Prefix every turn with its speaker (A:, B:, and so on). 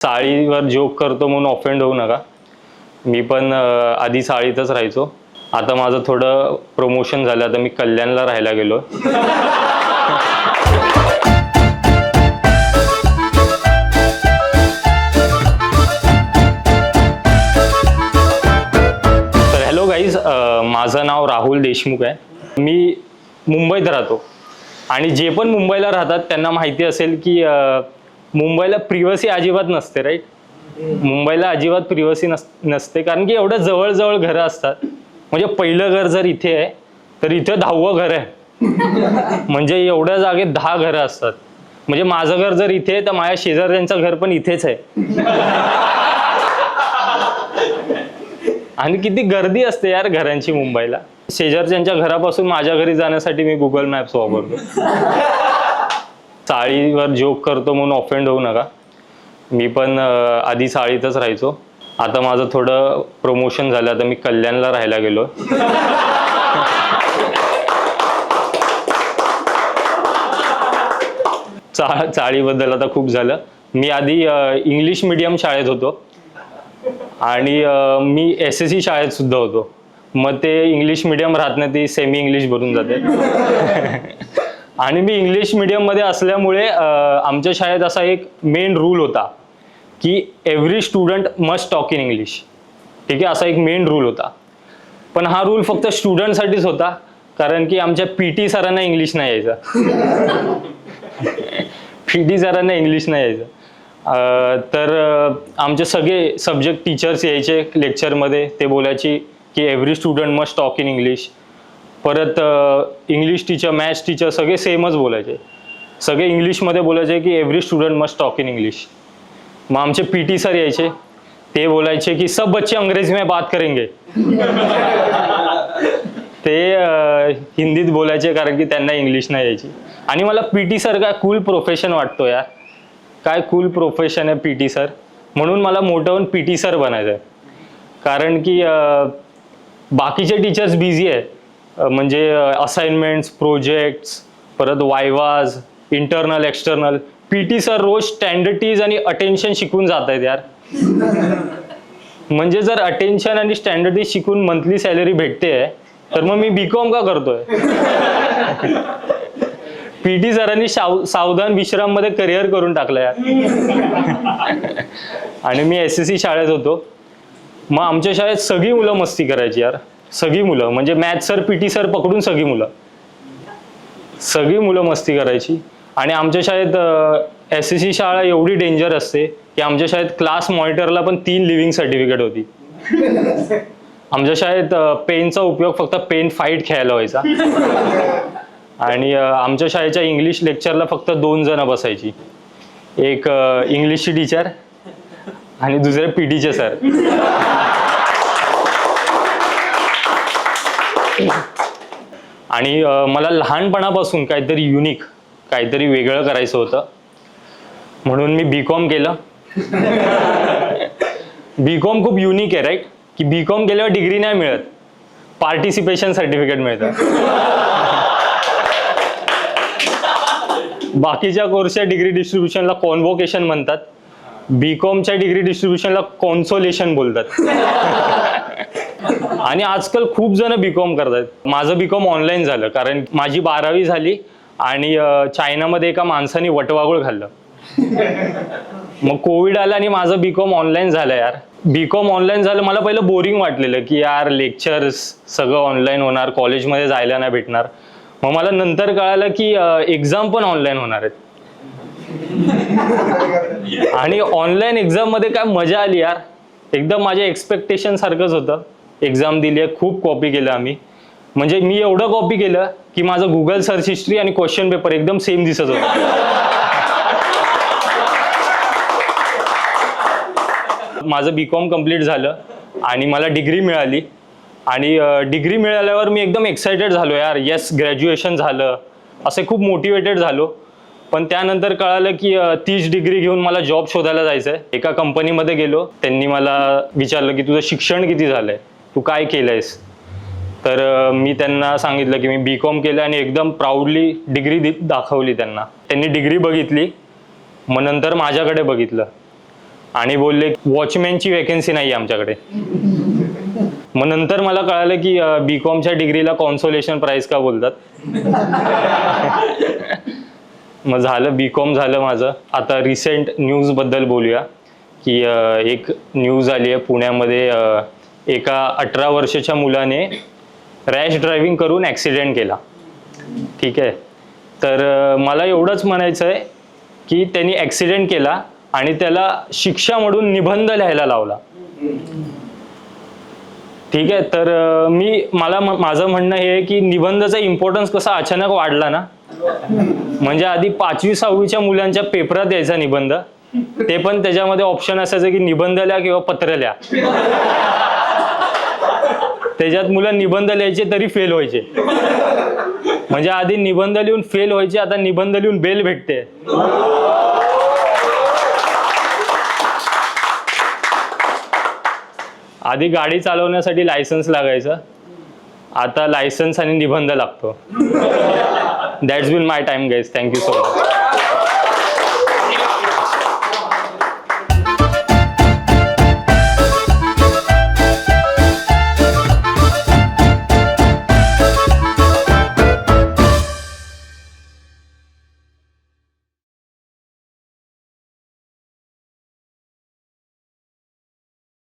A: साळीवर joke करतो म्हणून offend होऊ नका. मी पण आधी साळीतच राहायचो. आता माझं थोडं प्रमोशन झालं आता मी कल्याणला राहायला गेलो. तर हॅलो गाईज माझं नाव राहुल देशमुख आहे. मी मुंबईत राहतो. आणि जे पण मुंबईला राहतात त्यांना माहिती असेल की मुंबईला प्रिवसी अजिबात नसते राईट मुंबईला अजिबात प्रिवसी नस नसते. कारण की एवढं जवळजवळ घरं असतात. म्हणजे पहिलं घर जर इथे आहे तर इथे दहावं घर आहे. म्हणजे एवढ्या जागेत दहा घरं असतात. म्हणजे माझं घर जर इथे आहे तर माझ्या शेजाऱ्यांचं घर पण इथेच आहे. आणि किती गर्दी असते यार घरांची मुंबईला. शेजारच्यांच्या घरापासून माझ्या घरी जाण्यासाठी मी गुगल मॅप्स वापरतो. चाळीवर जोक करतो म्हणून ऑफेंड होऊ नका. मी पण आधी चाळीतच राहायचो. आता माझं थोडं प्रमोशन झालं आता मी कल्याणला राहायला गेलो चा चाळीबद्दल आता खूप झालं. मी आधी इंग्लिश मिडियम शाळेत होतो. आणि मी एस एस सी शाळेत सुद्धा होतो. मग ते इंग्लिश मिडियम राहत नाही ती सेमी इंग्लिश भरून जाते. आणि मी इंग्लिश मिडियममध्ये असल्यामुळे आमच्या शाळेत असा एक मेन रूल होता की every student must talk in English ठीक आहे? असा एक मेन रूल होता. पण हा रूल फक्त स्टुडंटसाठीच होता कारण की आमच्या पी टी सरांना इंग्लिश नाही यायचं. पी टी सरांना इंग्लिश नाही यायचं. तर आमचे सगळे सब्जेक्ट टीचर्स यायचे लेक्चरमध्ये ते बोलायची की every student must talk in English परत इंग्लिश टीचर मॅथ्स टीचर सगळे सेमच बोलायचे. सगळे इंग्लिशमध्ये बोलायचे की every student must talk in English मग आमचे पी टी सर यायचे. ते बोलायचे की सब बच्चे अंग्रेजी में बात करेंगे. ते हिंदीत बोलायचे कारण की त्यांना इंग्लिश नाही यायची. आणि मला पी टी सर काय कूल प्रोफेशन वाटतो यार. काय कूल प्रोफेशन आहे पी टी सर म्हणून मला मोठं होऊन पी टी सर बनायचं आहे कारण की बाकीचे टीचर्स बिझी आहे म्हणजे असाइनमेंट्स प्रोजेक्ट्स परत vivas internal external P T sir रोज स्टँडर्टीज आणि अटेन्शन शिकून जात आहेत यार. म्हणजे जर अटेन्शन आणि स्टँडर्टीज शिकून मंथली सॅलरी भेटते तर मग मी बी कॉम का करतोय? पी टी सरांनी साव सावधान विश्राममध्ये करिअर करून टाकलं यार. आणि मी एस एस सी शाळेत होतो. मग आमच्या शाळेत सगळी मुलं मस्ती करायची यार. सगळी मुलं म्हणजे math sir P T sir पकडून सगळी मुलं. सगळी मुलं मस्ती करायची. आणि आमच्या शाळेत एस सी सी शाळा एवढी डेंजर असते की आमच्या शाळेत क्लास मॉनिटरला पण तीन लिव्हिंग सर्टिफिकेट होती. आमच्या शाळेत पेनचा उपयोग फक्त पेन फाईट खेळायला व्हायचा. आणि आमच्या शाळेच्या इंग्लिश लेक्चरला फक्त दोन जण बसायची. एक इंग्लिशची टीचर आणि दुसरे पी टीचे सर आणि मला लहानपणापासून काहीतरी युनिक काहीतरी वेगळं करायचं होतं. म्हणून मी बी कॉम केलं. बी कॉम खूप युनिक आहे राईट की बी कॉम केल्यावर डिग्री नाही मिळत. पार्टिसिपेशन सर्टिफिकेट मिळतं. बाकीच्या कोर्सच्या डिग्री डिस्ट्रीब्युशनला कॉन्व्होकेशन म्हणतात. बी कॉमच्या डिग्री डिस्ट्रीब्युशनला कॉन्सोलेशन बोलतात. आणि आजकाल खूप जण बी कॉम करतात माझं बी कॉम ऑनलाईन झालं कारण माझी बारावी झाली आणि चायनामध्ये एका माणसाने वटवागुळ खाल्लं. मग कोविड आलं आणि माझं बी कॉम ऑनलाईन झालं यार. बी कॉम ऑनलाईन झालं मला पहिलं बोरिंग वाटलेलं की यार लेक्चर्स सगळं ऑनलाईन होणार कॉलेजमध्ये जायला नाही भेटणार. मग मला नंतर कळालं की एक्झाम पण ऑनलाईन होणार आहेत. आणि ऑनलाईन एक्झाममध्ये काय मजा आली यार. एकदम माझ्या एक्सपेक्टेशन सारखंच होतं. एक्झाम दिली आहे खूप कॉपी केलं आम्ही. म्हणजे मी एवढं कॉपी केलं की माझं गुगल सर्च हिस्ट्री आणि क्वेश्चन पेपर एकदम सेम दिसत होतं. माझं बी कॉम कंप्लीट झालं आणि मला डिग्री मिळाली. आणि डिग्री मिळाल्यावर मी एकदम एक्सायटेड झालो यार येस ग्रॅज्युएशन झालं. असे खूप मोटिवेटेड झालो. पण त्यानंतर कळालं की तीच डिग्री घेऊन मला जॉब शोधायला जायचं आहे एका कंपनीमध्ये गेलो. त्यांनी मला विचारलं की तुझं शिक्षण किती झालं आहे तू काय केलंयस? तर मी त्यांना सांगितलं की मी बी कॉम केलं आणि एकदम प्राऊडली डिग्री दाखवली त्यांना. त्यांनी डिग्री बघितली मग नंतर माझ्याकडे बघितलं. आणि बोलले वॉचमॅनची वॅकन्सी नाही आहे आमच्याकडे. मग नंतर मला कळालं की बी कॉमच्या डिग्रीला कॉन्सोलेशन प्राईज का बोलतात? मग झालं बी कॉम झालं माझं. आता रिसेंट न्यूजबद्दल बोलूया की एक न्यूज आली आहे पुण्यामध्ये एका अठरा वर्षाच्या मुलाने रॅश ड्रायव्हिंग करून ॲक्सिडेंट केला. ठीक आहे? तर मला एवढंच म्हणायचं आहे की त्यांनी ॲक्सिडेंट केला आणि त्याला शिक्षा म्हणून निबंध लिहायला लावला. ठीक आहे? तर मी मला माझं म्हणणं हे आहे की निबंधाचा इम्पॉर्टन्स कसा अचानक वाढला ना? म्हणजे आधी पाचवी सहावीच्या मुलांच्या पेपरात यायचा निबंध. ते पण त्याच्यामध्ये ऑप्शन असायचं की निबंध लिहा किंवा पत्र लिहा. त्याच्यात मुलं निबंध लिहायचे तरी फेल व्हायचे. म्हणजे आधी निबंध लिहून फेल व्हायचे आता निबंध लिहून बेल भेटते. आधी गाडी चालवण्यासाठी लायसन्स लागायचं. आता लायसन्स आणि निबंध लागतो. That's been my time guys thank you so much